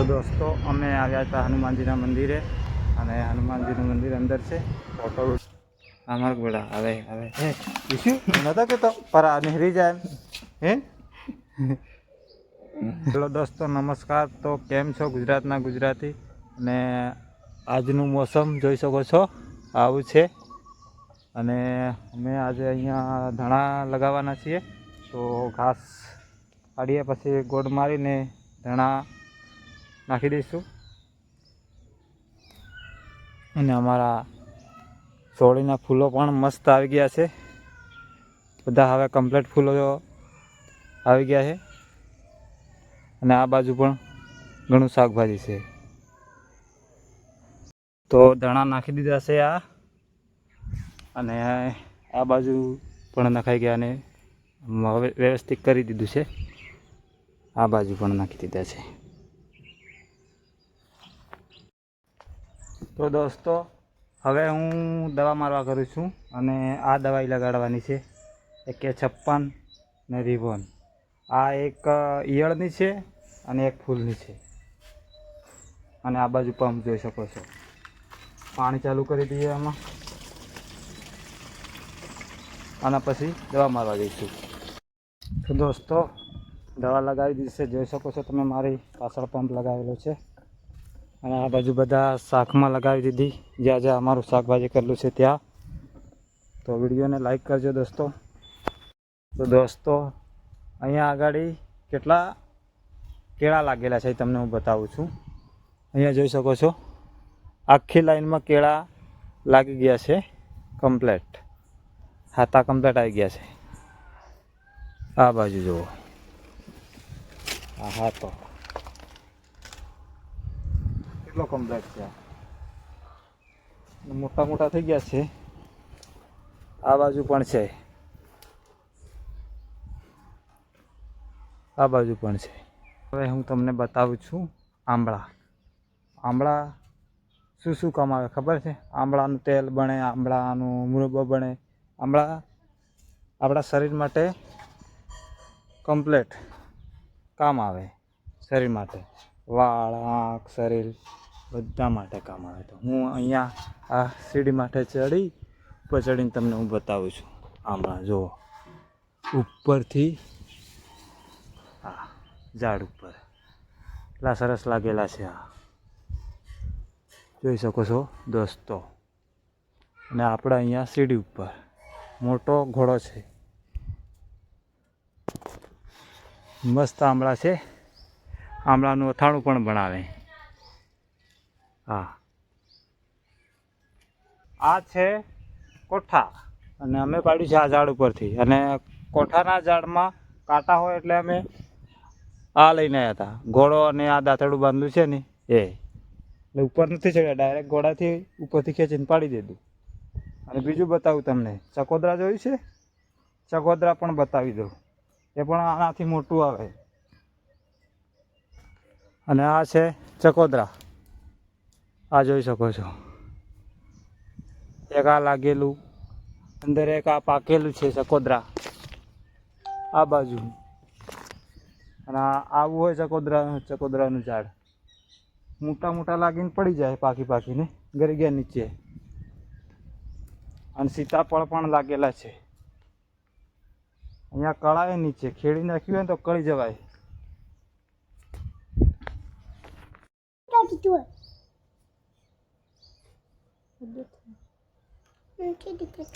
તો દોસ્તો અમે આવ્યા હતા હનુમાનજીના મંદિરે અને હનુમાનજીનું મંદિર અંદર છે. ફોટો અમાર ગોળા હવે હવે હે ઈશુ નતો કે તો પર આ નહેરી જાય હે? હેલો દોસ્તો નમસ્કાર. તો કેમ છો ગુજરાતના ગુજરાતી? અને આજનું મોસમ જોઈ શકો છો આવું છે. અને અમે આજે અહીંયા ધણા લગાવવાના છીએ. તો ઘાસ કાઢીએ પછી ગોળ મારીને ધણા નાખી દઈશું. અને અમારા સોળીના ફૂલો પણ મસ્ત આવી ગયા છે. બધા હવે કમ્પ્લીટ ફૂલો આવી ગયા છે. અને આ બાજુ પણ ઘણું શાકભાજી છે. તો ધણા નાખી દીધા છે આ. અને આ બાજુ પણ નખાઈ ગયા અને વ્યવસ્થિત કરી દીધું છે. આ બાજુ પણ નાખી દીધા છે. તો દોસ્તો, હવે હું દવા મારવા કરું છું અને આ દવાઈ લગાડવાની છે. એક છપ્પન ને રિબોન. આ એક ઈયળની છે અને એક ફૂલની છે. અને આ બાજુ પંપ જોઈ શકો છો. પાણી ચાલુ કરી દઈએ આમાં. અને પછી દવા મારવા જઈશું. તો દોસ્તો, દવા લગાવી દીધી છે. જોઈ શકો છો તમે, મારી પાછળ પંપ લગાવેલો છે. અને આ બાજુ બધા શાકમાં લગાવી દીધી. જ્યાં જ્યાં અમારું શાકભાજી કરેલું છે ત્યાં. તો વિડીયોને લાઈક કરજો દોસ્તો. તો દોસ્તો, અહીંયા આગળ કેટલા કેળા લાગેલા છે એ તમને હું બતાવું છું. અહીંયા જોઈ શકો છો. આખી લાઈનમાં કેળા લાગી ગયા છે કમ્પ્લેટ. હાથા કમ્પ્લેટ આવી ગયા છે. આ બાજુ જુઓ. આ હાથો કેટલો કમ્પ્લેટ છે? મોટા મોટા થઈ ગયા છે. આ બાજુ પણ છે. આ બાજુ પણ છે. હવે હું તમને બતાવું છું આંબળા. આંબળા શું શું કામ આવે ખબર છે? આંબળાનું તેલ બને, આંબળાનું મુરબ્બો બને. આંબળા આપણા શરીર માટે કમ્પ્લેટ કામ આવે, શરીર માટે. વાળ, આંખ, શરીર બધા માટે કામ આવે તો હું અહીંયા આ સીડી માટે ચડી, ઉપર ચડીને તમને હું બતાવું છું. આંબળા જુઓ. ઉપરથી હા ઝાડ ઉપર. એટલા સરસ લાગેલા છે આ. જોઈ શકો છો દોસ્તો. અને આપણે અહીંયા સીડી ઉપર મોટો ઘોડો છે. મસ્ત આંબળા છે. આંબળાનું અથાણું પણ બનાવે. હા. આ છે કોઠા અને અમે પાડ્યું છે આ ઝાડ ઉપરથી. અને કોઠાના ઝાડમાં કાંટા હોય એટલે અમે આ લઈને આવ્યા હતા. ઘોડો અને આ દાંતડું બાંધ્યું છે ને, એ. એટલે ઉપર નથી ચડ્યા, ડાયરેક્ટ ઘોડાથી ઉપરથી ખેંચીને પાડી દીધું. અને બીજું બતાવું તમને. ચકોદરા જોયું છે? ચકોદરા પણ બતાવી દઉં. એ પણ આનાથી મોટું આવે. અને આ છે ચકોદરા. આ જોઈ શકો છો. એક આ લાગેલું, અંદર એક આ પાકેલું છે ચકોદરા. આ બાજુ. અને આવું હોય ચકોદરા, ચકોદરાનું ઝાડ. મોટા મોટા લાગીને પડી જાય પાકી પાકીને ગરી ગયા નીચે. અને સીતાફળ પણ લાગેલા છે. અહીંયા કળાએ નીચે. ખેડી નાખ્યું હોય તો કળી જવાય.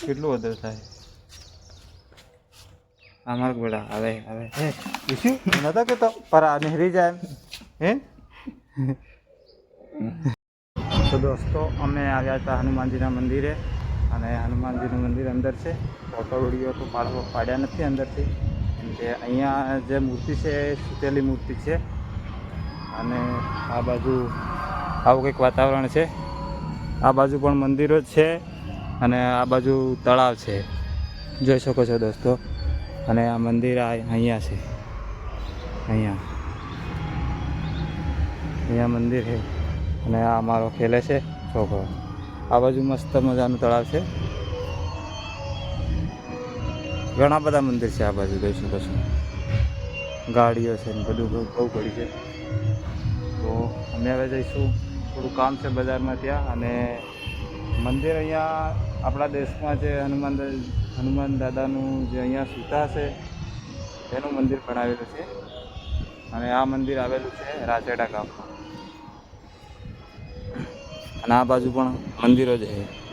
કેટલું વધારે થાય? આ માર્ગ બેડા હવે હવે. હે ઈશુ નતા કે તો પર આ નહેરી જાય હે? તો દોસ્તો અમે આવ્યા હતા હનુમાનજીના મંદિરે અને હનુમાનજીનું મંદિર અંદર છે. ફોટો વીડિયો તો પાડવા પાડ્યા નથી અંદરથી. કેમ કે અહીંયા જે મૂર્તિ છે એ સુતેલી મૂર્તિ છે અને આ બાજુ આવું કંઈક વાતાવરણ છે. આ બાજુ પણ મંદિરો છે અને આ બાજુ તળાવ છે. જોઈ શકો છો દોસ્તો. અને આ મંદિર અહીંયા છે. અહીંયા. અહીંયા મંદિર છે. અને આ અમારો ખેલે છે છોકરો. આ બાજુ મસ્ત મજાનું તળાવ છે. ઘણા બધા મંદિર છે આ બાજુ, જોઈ શકો છો. ગાડીઓ છે ને બધું બહુ પડી છે. તો અમે હવે જઈશું. થોડું કામ છે બજારમાં ત્યાં અને મંદિર અહીંયા આપણા દેશમાં જે હનુમાન હનુમાન દાદાનું જે અહીંયા સુતા છે તેનું મંદિર બનાવેલું છે. અને આ મંદિર આવેલું છે રાચેડા ગામમાં. અને આ બાજુ પણ મંદિરો જ છે.